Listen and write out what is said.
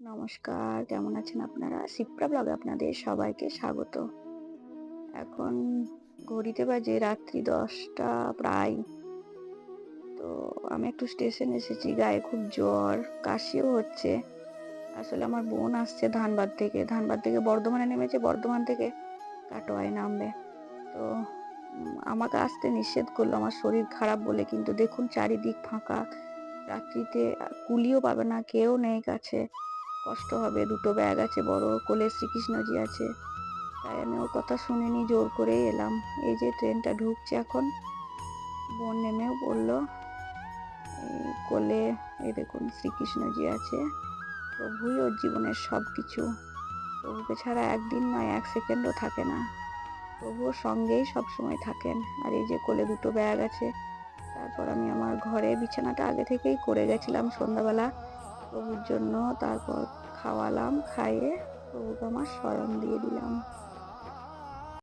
নমস্কার, কেমন আছেন আপনারা? সিপ্রা ব্লগে আপনাদের সবাইকে স্বাগত। এখন ঘড়িতে বাজে রাত্রি দশটা প্রায়। তো আমি একটু স্টেশন এসেছি, গায়ে খুব জ্বর, কাশিও হচ্ছে। আসলে আমার বোন আসছে ধানবাদ থেকে। ধানবাদ থেকে বর্ধমানে নেমেছে, বর্ধমান থেকে কাটোয়ায় নামবে। তো আমাকে আসতে নিষেধ করল। আমার শরীর খারাপ বলে, কিন্তু দেখুন চারিদিক ফাঁকা। রাত্রিতে কুলিও পাবে না, কেউ নেই কাছে। কষ্ট হবে, দুটো ব্যাগ আছে, বড় কোলে শ্রীকৃষ্ণজি আছে। তাই আমি ওর কথা শুনিনি, জোর করেই এলাম। এই যে ট্রেনটা ঢুকছে এখন, বোন নেমেও এই কোলে, এই দেখুন, শ্রীকৃষ্ণজি আছে। প্রভুই ওর জীবনের সব কিছু প্রভুকে ছাড়া একদিন নয়, এক সেকেন্ডও থাকে না। প্রভু সঙ্গেই সব সময় থাকেন। আর এই যে কোলে দুটো ব্যাগ আছে, তারপর আমি আমার ঘরে বিছানাটা আগে থেকেই করে গেছিলাম সন্ধ্যাবেলা। প্রভুর জন্য তারপর খাওয়ালাম খাইয়ে প্রভুকে আমার স্মরণ দিয়ে দিলাম।